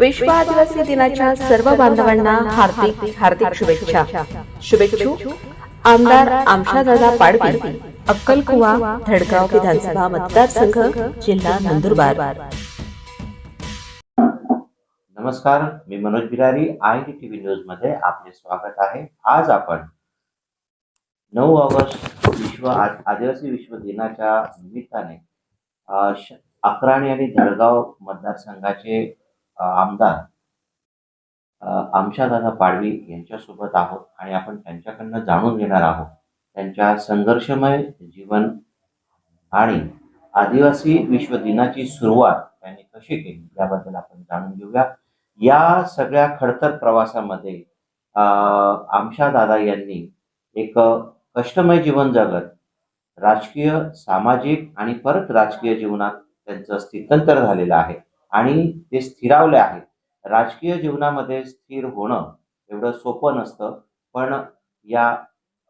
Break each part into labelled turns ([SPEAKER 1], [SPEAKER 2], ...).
[SPEAKER 1] विश्व आदिवासी दिनाच्या सर्व बांधवांना हार्दिक हार्दिक शुभेच्छा. शुभेच्छू. आमदार आमशादादा पाडवी अक्कलकुवा धडगाव विधानसभा मतदारसंघ जिल्हा नंदुरबार.
[SPEAKER 2] नमस्कार मी मनोज बिरारी आय टी न्यूजमध्ये आपले स्वागत आहे. आज आपण नऊ ऑगस्ट विश्व आदिवासी विश्व दिनाच्या निमित्ताने अकराणी आणि जळगाव मतदारसंघाचे आमदार आमच्या आमशादादा पाडवी यांच्यासोबत आहोत आणि आपण त्यांच्याकडनं जाणून घेणार आहोत. त्यांच्या संघर्षमय जीवन आणि आदिवासी विश्व दिनाची सुरुवात त्यांनी कशी केली याबद्दल आपण जाणून घेऊया. या सगळ्या खडतर प्रवासामध्ये आमच्या दादा यांनी एक कष्टमय जीवन जगत राजकीय सामाजिक आणि परत राजकीय जीवनात त्यांचं स्थित्यंतर झालेलं आहे. आणि ते स्थिरावले आहेत. राजकीय जीवनामध्ये स्थिर होणं एवढं सोपं नसतं. पण या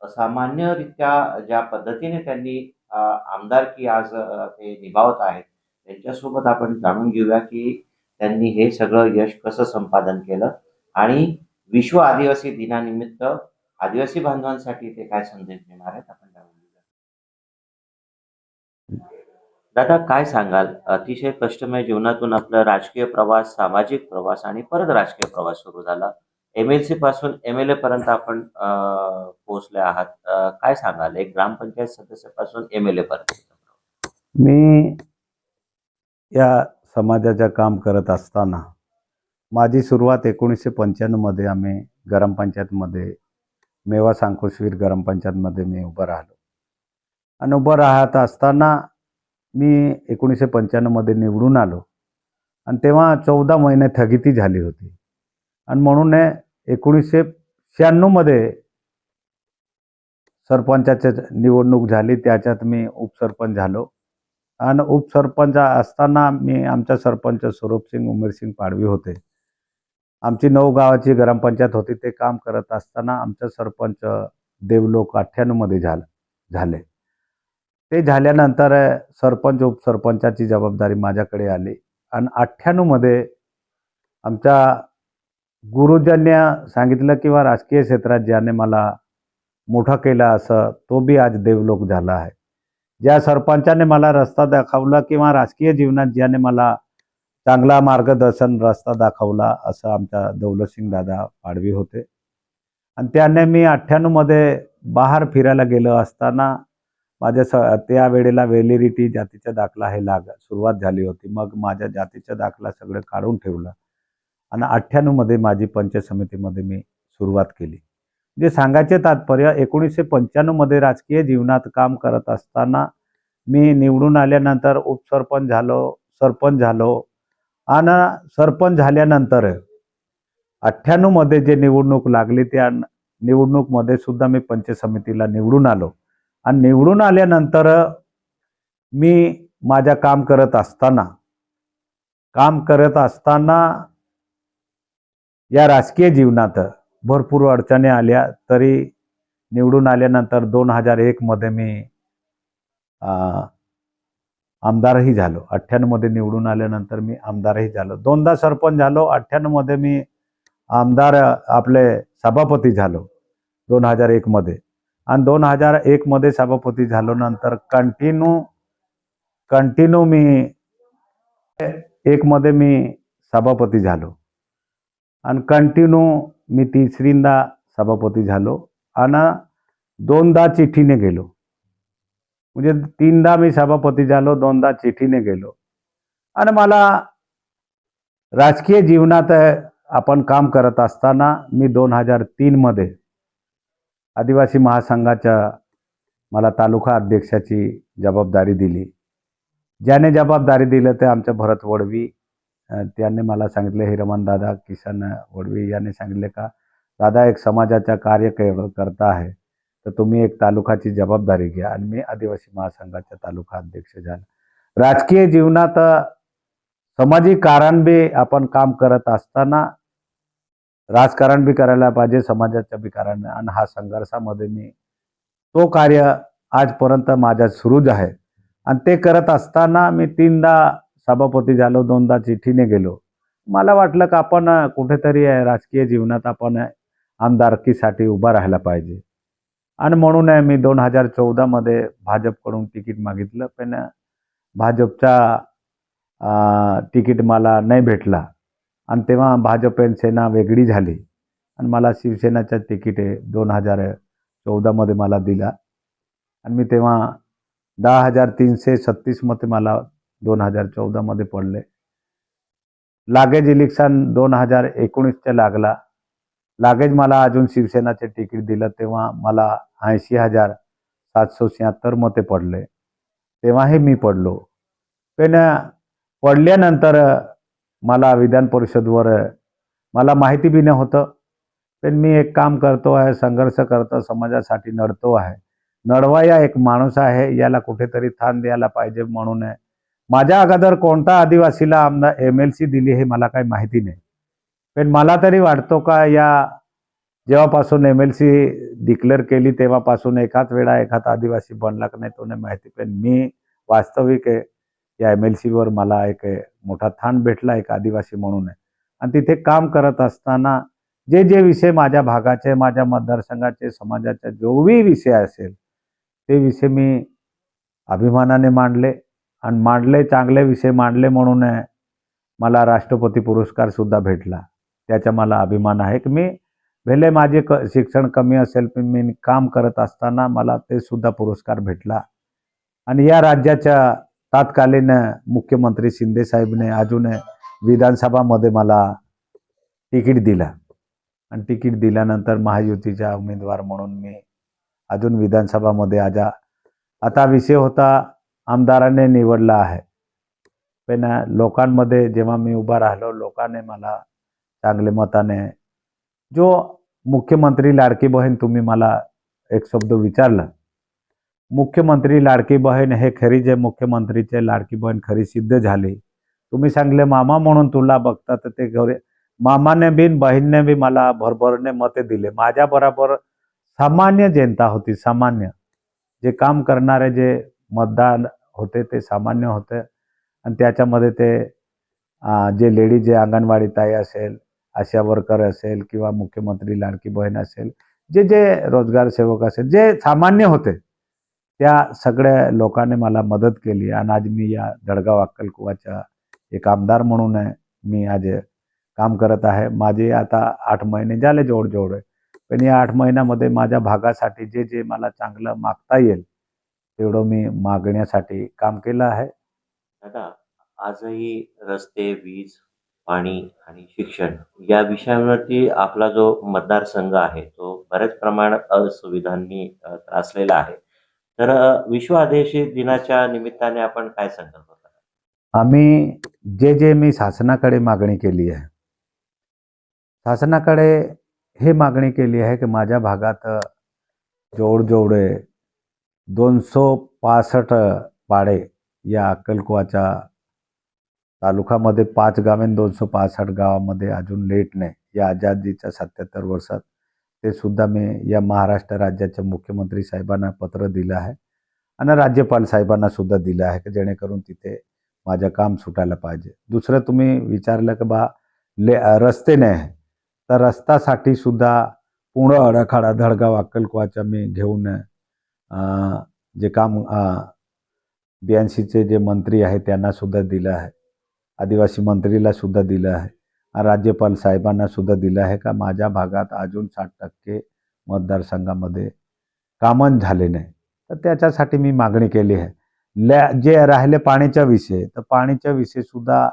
[SPEAKER 2] सामान्यरित्या ज्या पद्धतीने त्यांनी आमदारकी आज ते निभावत आहेत त्यांच्यासोबत आपण जाणून घेऊया की त्यांनी हे सगळं यश कसं संपादन केलं आणि विश्व आदिवासी दिनानिमित्त आदिवासी बांधवांसाठी ते काय संदेश देणार आहेत आपण दादा काय सांगाल? अतिशय कष्टमय जीवनातून आपला राजकीय प्रवास सामाजिक प्रवास आणि परत राजकीय प्रवास सुरू झाला. एम एल सी पासून एम एल ए पर्यंत आपण पोहोचले आहात. काय सांगाल? एक ग्रामपंचायत सदस्यापासून एम एल ए पर्यंत.
[SPEAKER 3] मी या समाजाचं काम करत असताना माझी सुरुवात एकोणीसशे पंच्याण्णवमध्ये आम्ही ग्रामपंचायतमध्ये मेवा सांकुशवीर ग्रामपंचायतमध्ये मी उभं राहिलो. आणि उभं राहत असताना मी एकोणीसशे पंच्याण्णवमध्ये निवडून आलो. आणि तेव्हा चौदा महिने थगिती झाली होती. आणि म्हणून एकोणीसशे शहाण्णवमध्ये सरपंचाची निवडणूक झाली. त्याच्यात मी उपसरपंच झालो. आणि उपसरपंच असताना मी आमचा सरपंच स्वरूपसिंग उमेरसिंग पाडवी होते. आमची नऊ गावाची ग्रामपंचायत होती. ते काम करत असताना आमचं सरपंच देवलोक अठ्ठ्याण्णवमध्ये झालं झाले. ते झाल्यानंतर सरपंच उपसरपंचाची जबाबदारी माझ्याकडे आली. आणि अठ्ठ्याण्णवमध्ये आमच्या गुरुजांनी सांगितलं किंवा राजकीय क्षेत्रात ज्याने मला मोठा केला असं तो बी आज देवलोक झाला आहे. ज्या सरपंचाने मला रस्ता दाखवला किंवा राजकीय जीवनात ज्याने मला चांगला मार्गदर्शन रस्ता दाखवला असं आमच्या दौलतसिंग दादा पाडवी होते. आणि त्याने मी अठ्ठ्याण्णवमध्ये बाहेर फिरायला गेलो असताना माझ्या स त्या वेळेला वेलिरिटी जातीचा दाखला हे लाग सुरुवात झाली होती. मग माझ्या जातीचा दाखला सगळं काढून ठेवलं. आणि अठ्ठ्याण्णवमध्ये माझी पंचायत समितीमध्ये मी सुरुवात केली. जे सांगायचे तात्पर्य एकोणीसशे पंच्याण्णवमध्ये राजकीय जीवनात काम करत असताना मी निवडून आल्यानंतर उपसरपंच झालो सरपंच झालो. आणि सरपंच झाल्यानंतर अठ्ठ्याण्णवमध्ये जे निवडणूक लागली त्या निवडणूकमध्ये सुद्धा मी पंचायत समितीला निवडून आलो. आणि निवडून आल्यानंतर मी माझ्या काम करत असताना काम करत असताना या राजकीय जीवनात भरपूर अडचणी आल्या. तरी निवडून आल्यानंतर दोन हजार एकमध्ये मी आमदारही झालो. अठ्ठ्याण्णवमध्ये निवडून आल्यानंतर मी आमदारही झालो. दोनदा सरपंच झालो. अठ्ठ्याण्णवमध्ये मी आमदार आपले सभापती झालो. दोन हजार एकमध्ये आणि दोन हजार एकमध्ये सभापती झालो नंतर कंटिन्यू कंटिन्यू मी एकमध्ये मी सभापती झालो. आणि कंटिन्यू मी तिसरींदा सभापती झालो. आणि दोनदा चिठ्ठीने गेलो. म्हणजे तीनदा मी सभापती झालो दोनदा चिठ्ठीने गेलो. आणि मला राजकीय जीवनात आपण काम करत असताना मी दोन हजार तीनमध्ये आदिवासी महासंघाच्या मला तालुका अध्यक्षाची जबाबदारी दिली. ज्याने जबाबदारी दिलं ते आमच्या भरत वडवी त्यांनी मला सांगितले हिरमन दादा किसन वडवी यांनी सांगितले का दादा एक समाजाचा कार्य करता आहे तर तुम्ही एक तालुकाची जबाबदारी घ्या. आणि मी आदिवासी महासंघाचा तालुका अध्यक्ष झाला. राजकीय जीवनात सामाजिक कारण बी आपण काम करत असताना राजकारण बी करायला पाहिजे समाजाचं बी कारण. आणि हा संघर्षामध्ये मी तो कार्य आजपर्यंत माझ्या सुरूच आहे. आणि ते करत असताना मी तीनदा सभापती झालो दोनदा चिठ्ठीने गेलो. मला वाटलं का आपण कुठेतरी आहे राजकीय जीवनात आपण आमदारकीसाठी उभा राहायला पाहिजे. आणि म्हणून मी दोन हजार चौदामध्ये भाजपकडून तिकीट मागितलं पण भाजपचा तिकीट मला नाही भेटला. आणि तेव्हा भाजप आणि सेना वेगळी झाली. आणि मला शिवसेनाच्या तिकिटे दोन हजार चौदामध्ये मला दिला. आणि मी तेव्हा दहा हजार तीनशे छत्तीस मते मला दोन हजार चौदामध्ये पडले. लागेज इलेक्शन दोन हजार एकोणीसच्या लागला. लागेज मला अजून शिवसेनाचे तिकीट दिलं तेव्हा मला ऐंशी हजार सातशे शहात्तर मते पडले. तेव्हाही मी पडलो. पण पडल्यानंतर मला विधान परिषदवर मला माहिती बी नव्हतं पण मी एक काम करतो आहे संघर्ष करतो समाजासाठी नडतो आहे. नडवाया एक माणूस आहे याला कुठेतरी थान द्यायला पाहिजे म्हणून. आहे. माझ्या अगोदर कोणता आदिवासीला आमदार एम एल सी दिली हे मला काही माहिती नाही. पण मला तरी वाटतो का या जेव्हापासून एम एल सी डिक्लेअर केली तेव्हापासून एकाच वेळा एखाद आदिवासी बनला का नाही तो नाही माहिती. पण मी वास्तविक आहे या एम एल सीवर मला एक मोठा थान भेटला एक आदिवासी म्हणून. आहे आणि तिथे काम करत असताना जे जे विषय माझ्या भागाचे माझ्या मतदारसंघाचे समाजाचे जोही विषय असेल ते विषय मी अभिमानाने मांडले. आणि मांडले चांगले विषय मांडले म्हणून आहे, मला राष्ट्रपती पुरस्कारसुद्धा भेटला. त्याचा मला अभिमान आहे की मी भले माझे क शिक्षण कमी असेल पण मी काम करत असताना मला ते सुद्धा पुरस्कार भेटला. आणि या राज्याच्या तात्कालीन मुख्यमंत्री शिंदे साहेबने अजून विधानसभामध्ये मला तिकीट दिला. आणि तिकीट दिल्यानंतर महायुतीचा उमेदवार म्हणून मी अजून विधानसभामध्ये आजा आता विषय होता आमदाराने निवडला आहे. पण लोकांमध्ये जेव्हा मी उभा राहिलो लोकांनी मला चांगले मताने जो मुख्यमंत्री लाडकी बहीण तुम्ही मला एक शब्द विचारला मुख्यमंत्री लाडकी बहीण हे खरी जे मुख्यमंत्रीचे लाडकी बहीण खरी सिद्ध झाली. तुम्ही सांगले मामा म्हणून तुला बघता तर ते गौरी मामाने बिन बहीणने बी मला भरभरने मते दिले. माझ्या बरोबर सामान्य जनता होती सामान्य. जे काम करणारे जे मतदान होते ते सामान्य होते. आणि त्याच्यामध्ये ते जे लेडीज जे अंगणवाडी ताई असेल आशा वर्कर असेल किंवा मुख्यमंत्री लाडकी बहीण असेल जे जे रोजगार सेवक असेल जे सामान्य होते त्या सगळ्या लोकांनी मला मदत केली आणि आज मी या जळगाव अक्कलकुवाच्या एक आमदार म्हणून आहे. मी आज काम करत आहे. माझे आता आठ महिने झाले जोडजोड. पण या आठ महिन्यामध्ये माझ्या भागासाठी जे जे मला चांगलं मागता येईल तेवढं मी मागण्यासाठी काम केलं आहे.
[SPEAKER 2] दादा आजही रस्ते वीज पाणी आणि शिक्षण या विषयावरती आपला जो मतदारसंघ आहे तो बऱ्याच प्रमाणात असुविधांनी त्रासलेला आहे. तर विश्व आदिवासी दिनाच्या निमित्ताने आपण काय संकल्प
[SPEAKER 3] आम्ही जे जे मी शासनाकडे मागणी केली आहे शासनाकडे हे मागणी केली आहे की माझ्या भागात जोडजोडे दोनशे पासष्ट पाडे या अक्कलकुवाच्या तालुकामध्ये पाच गावे आणि दोनशे पासष्ट गावामध्ये अजून लेट नाही. या आझादीच्या सत्याहत्तर वर्षात ते सुद्धा मी या महाराष्ट्र राज्याच्या मुख्यमंत्री साहेबांना पत्र दिलं आहे. आणि राज्यपाल साहेबांना सुद्धा दिलं आहे की जेणेकरून तिथे माझं काम सुटायला पाहिजे. दुसरं तुम्ही विचारलं की बा ले रस्ते नाही तर रस्तासाठी सुद्धा पूर्ण अडाखाडा धडगाव अक्कलकुवाच्या मी घेऊन जे काम बी एन सीचे जे मंत्री आहे त्यांना सुद्धा दिलं आहे. आदिवासी मंत्रीला सुद्धा दिलं आहे. राज्यपाल साहेबांना सुद्धा दिलं आहे का? माझ्या भागात अजून साठ टक्के मतदारसंघामध्ये कामं झाले नाही. तर त्याच्यासाठी मी मागणी केली आहे. लॅ जे राहिले पाण्याच्या विषय तर पाण्याच्या विषयसुद्धा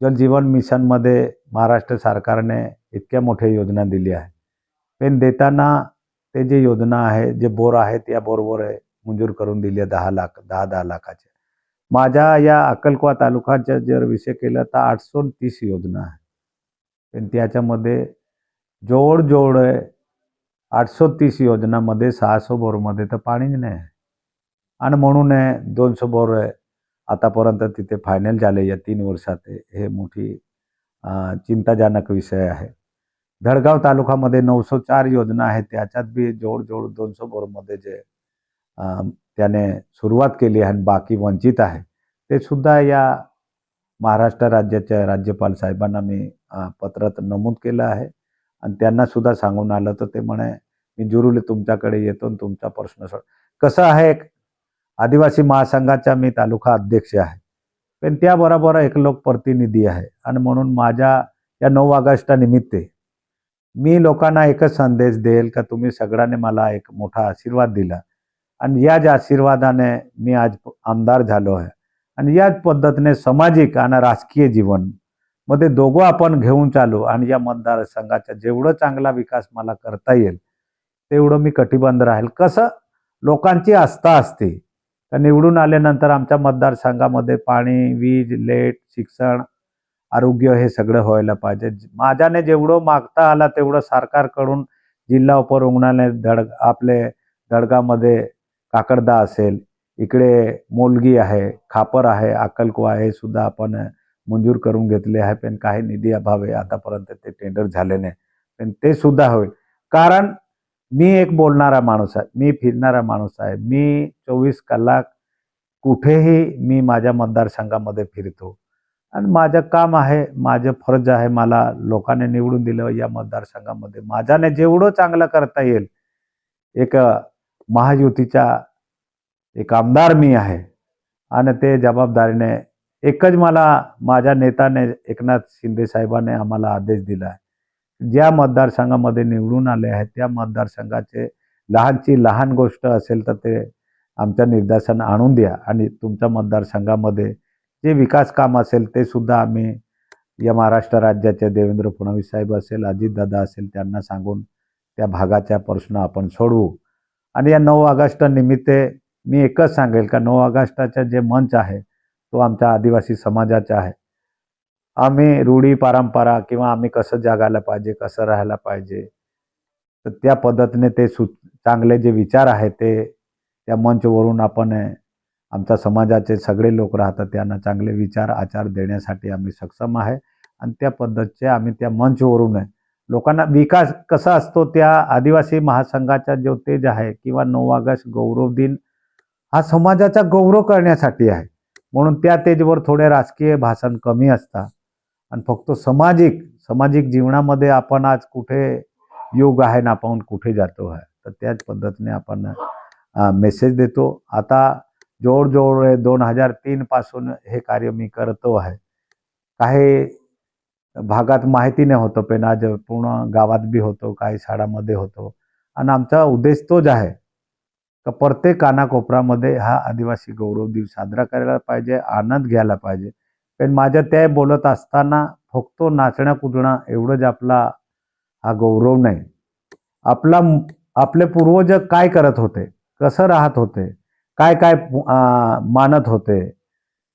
[SPEAKER 3] जल जीवन मिशनमध्ये महाराष्ट्र सरकारने इतक्या मोठ्या योजना दिली आहे पण देताना ते जे योजना आहे जे बोर आहेत या बोरवर मंजूर करून दिली आहे दहा लाख दहा दहा लाखाचे. माझ्या या अक्कलकुवा तालुक्याच्या जर विषय केला तर आठशे तीस योजना आहे पण त्याच्यामध्ये जवळजवळ आठशे तीस योजनामध्ये सहाशे बोरमध्ये तर पाणीच नाही. आहे आणि म्हणून दोनशे बोर आतापर्यंत तिथे फायनल झाले या तीन वर्षात. हे मोठी चिंताजनक विषय आहे. धडगाव तालुक्यामध्ये नऊशे चार योजना आहेत. त्याच्यात बी जवळजवळ दोनशे बोरमध्ये जे त्याने सुरुवात केली आहे आणि बाकी वंचित आहे. ते सुद्धा या महाराष्ट्र राज्याच्या राज्यपाल साहेबांना मी पत्रात नमूद केलं आहे. आणि त्यांना सुद्धा सांगून आलं तर ते म्हणे मी जुरुली तुमच्याकडे येतो आणि तुमचा प्रश्न सोड. कसं आहे एक आदिवासी महासंघाचा मी तालुका अध्यक्ष आहे. पण त्याबरोबर एक लोकप्रतिनिधी आहे. आणि म्हणून माझ्या या नऊ ऑगस्टानिमित्त मी लोकांना एकच संदेश देईल का तुम्ही सगळ्यांनी मला एक मोठा आशीर्वाद दिला. आणि याच आशीर्वादाने मी आज आमदार झालो आहे आणि याच पद्धतीने सामाजिक आणि राजकीय जीवन. मध्ये दोघं आपण घेऊन चालू आणि या मतदारसंघाचा जेवढं चांगला विकास मला करता येईल तेवढं मी कटिबंध राहील. कसं? लोकांची आस्था असते. तर निवडून आल्यानंतर आमच्या मतदारसंघामध्ये पाणी वीज लेट शिक्षण आरोग्य हे सगळं व्हायला पाहिजे. माझ्याने जेवढं मागता आला तेवढं सरकारकडून जिल्हा उपरुग्णालय दड आपले दडगामध्ये काकडदा असेल इकडे मोलगी आहे खापर आहे अक्कलकुवा हे सुद्धा आपण मंजूर करून घेतले आहे. पण काही निधी अभाव आहे. आतापर्यंत ते टेंडर झाले नाही. पण ते सुद्धा होईल. कारण मी एक बोलणारा माणूस आहे. मी फिरणारा माणूस आहे. मी चोवीस कलाक कुठेही मी माझ्या मतदारसंघामध्ये फिरतो. आणि माझं काम आहे माझं फर्ज आहे मला लोकांनी निवडून दिलं या मतदारसंघामध्ये. माझ्याने जेवढं चांगलं करता येईल. एक महायुतीच्या एक आमदार मी आहे. आणि ते जबाबदारीने एकच मला माझ्या नेत्याने एकनाथ शिंदे साहेबाने आम्हाला आदेश दिला आहे. ज्या मतदारसंघामध्ये निवडून आले आहेत त्या मतदारसंघाचे लहानची लहान गोष्ट असेल तर ते आमच्या निर्देशन आणून द्या आणि तुमच्या मतदारसंघामध्ये जे विकास काम असेल ते सुद्धा आम्ही या महाराष्ट्र राज्याचे देवेंद्र फडणवीस साहेब असेल अजितदादा असेल त्यांना सांगून त्या भागाच्या प्रश्न आपण सोडवू. आणि या नऊ ऑगस्ट निमित्त मी एकच सांगेल का नऊ ऑगस्टाचा जे मंच आहे तो आमच्या आदिवासी समाजाचा आहे. आम्ही रूढी परंपरा किंवा आम्ही कसं जगायला पाहिजे कसं राहायला पाहिजे तर त्या पद्धतीने ते सु चांगले जे विचार आहेत ते त्या मंचवरून आपण आमच्या समाजाचे सगळे लोक राहतात त्यांना चांगले विचार आचार देण्यासाठी आम्ही सक्षम आहे. आणि त्या पद्धतीचे आम्ही त्या मंचवरून लोकांना विकास कसा असतो त्या आदिवासी महासंघाचा जो तेज आहे किंवा नऊ ऑगस्ट गौरव दिन हा समाजाचा गौरव करण्यासाठी आहे. म्हणून त्या तेजवर थोडे राजकीय भाषण कमी असतात. आणि फक्त सामाजिक सामाजिक जीवनामध्ये आपण आज कुठे योग आहे ना आपण कुठे जातो आहे. तर त्याच पद्धतीने आपण मेसेज देतो. आता जवळजवळ दोन हजार तीनपासून हे कार्य मी करतो आहे. काही भागात माहिती नाही होतं. पण आज पूर्ण गावात बी होतो काही शाळामध्ये होतो. आणि आमचा उद्देश तोच आहे. का प्रत्येक कानाकोपरामध्ये हा आदिवासी गौरव दिन साजरा करायला पाहिजे आनंद घ्यायला पाहिजे. पण माझ्या त्या बोलत असताना फक्त नाचण्या कुदणं एवढंच आपला हा गौरव नाही. आपला आपले पूर्वज काय करत होते कसं राहत होते काय काय मानत होते.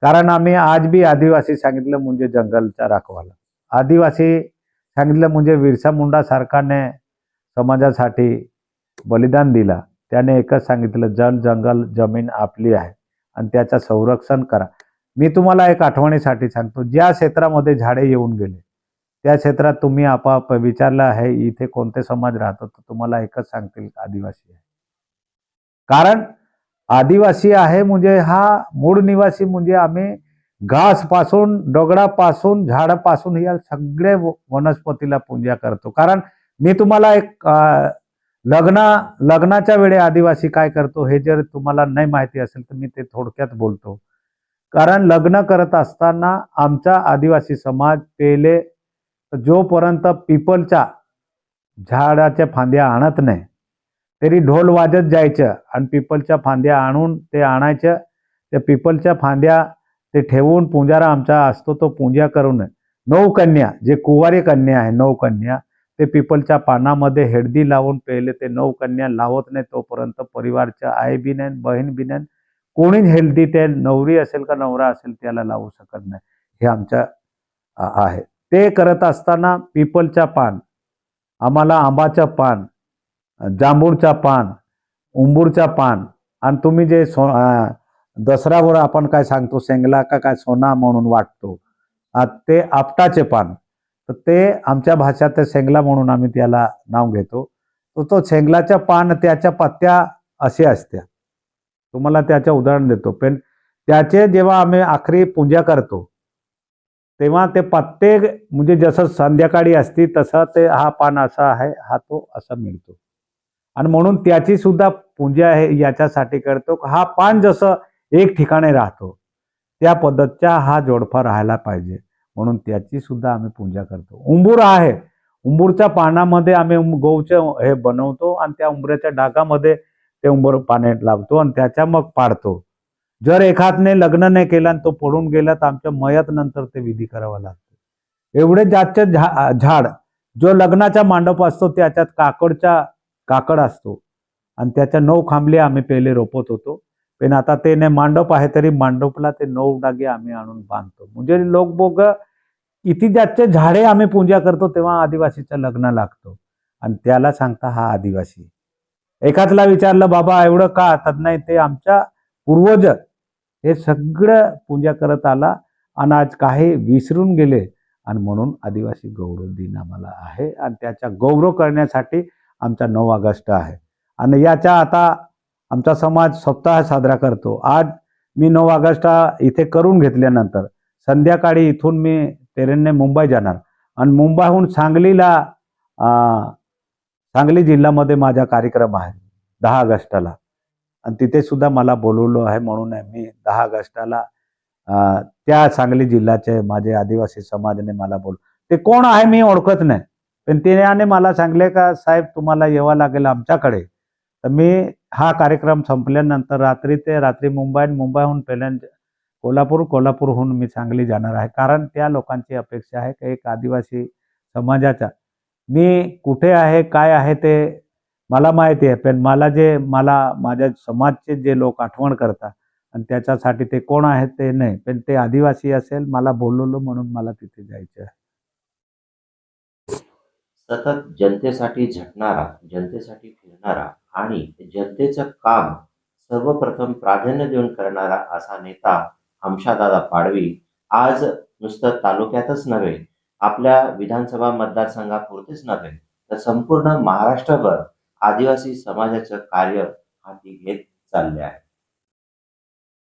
[SPEAKER 3] कारण आम्ही आज बी आदिवासी सांगितलं म्हणजे जंगलचा राखवाला. आदिवासी सांगितलं म्हणजे विरसा मुंडा सरकारने समाजासाठी बलिदान दिला. त्याने एकच सांगितलं जल जंगल जमीन आपली आहे आणि त्याचं संरक्षण करा. मी तुम्हाला एक आठवणीसाठी सांगतो ज्या क्षेत्रामध्ये झाडे येऊन गेले त्या क्षेत्रात तुम्ही आपाप विचारलं आहे इथे कोणते समाज राहतो? तर तुम्हाला एकच सांगतील आदिवासी आहे. कारण आदिवासी आहे म्हणजे हा मूळ निवासी म्हणजे आम्ही घासपासून दगडापासून झाडापासून या सगळे वनस्पतीला पूजा करतो. कारण मी तुम्हाला एक लग्ना लग्नाच्या वेळी आदिवासी काय करतो हे जर तुम्हाला नाही माहिती असेल तर मी ते थोडक्यात बोलतो. कारण लग्न करत असताना आमचा आदिवासी समाज पहिले जोपर्यंत पिपलच्या झाडाच्या फांद्या आणत नाही तरी ढोल वाजत जायचं आणि पिपलच्या फांद्या आणून ते आणायचं. त्या पिपलच्या फांद्या ते ठेवून पुंजारा आमचा असतो तो पूजा करून नऊ कन्या जे कुवारी कन्या आहे नऊ कन्या ते पिपलच्या पानामध्ये हेडदी लावून पहिले ते नऊ कन्या लावत नाही तोपर्यंत परिवारच्या आई बी नाही बहीण बी नाही कोणीच हेल्दी ते नवरी असेल का नवरा असेल त्याला लावू शकत नाही. हे आमच्या आहे. ते करत असताना पिपलच्या पान आम्हाला आंबाचं पान जांभूळच्या पान उंबूरच्या पान आणि तुम्ही जे सो दसऱ्यावर आपण काय सांगतो शेंगला का काय सोना म्हणून वाटतो ते आपटाचे पान. तर ते आमच्या भाषात शेंगला म्हणून आम्ही त्याला नाव घेतो. तर तो शेंगलाच्या पान त्याच्या पत्त्या असे असत्या. तुम्हाला त्याचं उदाहरण देतो. पण त्याचे जेव्हा आम्ही आखरी पूजा करतो तेव्हा ते प्रत्येक म्हणजे जसं संध्याकाळी असती तसं ते हा पान असा आहे हा तो असा मिळतो. आणि म्हणून त्याची सुद्धा पूजा आहे याच्यासाठी करतो. हा पान जसं एक ठिकाणी राहतो त्या पद्धतच्या हा जोडफा राहायला पाहिजे. म्हणून त्याची सुद्धा आम्ही पूजा करतो. उंबूर आहे. उंबूरच्या पानामध्ये आम्ही गहूचे गहूचं हे बनवतो आणि त्या उंबऱ्याच्या डागामध्ये ते उंबर पाने लावतो आणि त्याच्या मग पाडतो. जर एखादने लग्न नाही केलं आणि तो पडून गेला तर आमच्या मयात नंतर ते विधी करावा लागतो. एवढे जास्त झा झाड जो लग्नाचा मांडप असतो त्याच्यात काकडचा काकड असतो. आणि त्याच्या नऊ खांबले आम्ही पहिले रोपत होतो. पण आता ते नाही मांडप आहे तरी मांडपला ते नऊ डागे आम्ही आणून बांधतो. म्हणजे लोकबोग इतिजातचे किती झाडे आम्ही पूजा करतो तेव्हा आदिवासीचं लग्न लागतो. आणि त्याला सांगता हा आदिवासी. एकाचला विचारलं बाबा एवढं का? तर नाही ते आमच्या पूर्वज. हे सगळं पूजा करत आला आणि आज काही विसरून गेले. आणि म्हणून आदिवासी गौरव दिन आम्हाला आहे आणि त्याचा गौरव करण्यासाठी आमचा नऊ ऑगस्ट आहे. आणि याच्या आता आमचा समाज सप्ताह साजरा करतो. आज मी नऊ ऑगस्ट इथे करून घेतल्यानंतर संध्याकाळी इथून मी ट्रेनने मुंबई जाणार. आणि मुंबईहून सांगलीला सांगली जिल्ह्यामध्ये माझा कार्यक्रम आहे दहा ऑगस्टाला. आणि तिथे सुद्धा मला बोलवलं आहे म्हणून मी दहा ऑगस्टाला त्या सांगली जिल्ह्याचे माझे आदिवासी समाजाने मला बोल ते कोण आहे मी ओळखत नाही. पण त्याने मला सांगले का साहेब तुम्हाला यावं लागेल आमच्याकडे. तर मी हा कार्यक्रम संपल्यानंतर रात्री ते रात्री मुंबई आणि मुंबईहून पहिल्यांदा कोल्हापूर कोल्हापूरहून मी सांगली जाणार आहे. कारण त्या लोकांची अपेक्षा आहे की एक आदिवासी समाजाचा मी कुठे आहे काय आहे ते मला माहिती आहे पण मला जे मला माझ्या समाजचे जे लोक आठवण करतात आणि त्याच्यासाठी ते कोण आहेत ते नाही पण ते आदिवासी असेल मला बोलवलं म्हणून मला तिथे जायचं आहे.
[SPEAKER 2] सतत जनतेसाठी झटणारा जनतेसाठी फिरणारा आणि जनतेचं काम सर्वप्रथम प्राधान्य देऊन करणारा असा नेता हमशादादा पाडवी आज नुसतं तालुक्यातच नव्हे आपल्या विधानसभा मतदारसंघापुरतेच नव्हे तर संपूर्ण महाराष्ट्रभर आदिवासी समाजाचं कार्य हाती घेत चालले आहे.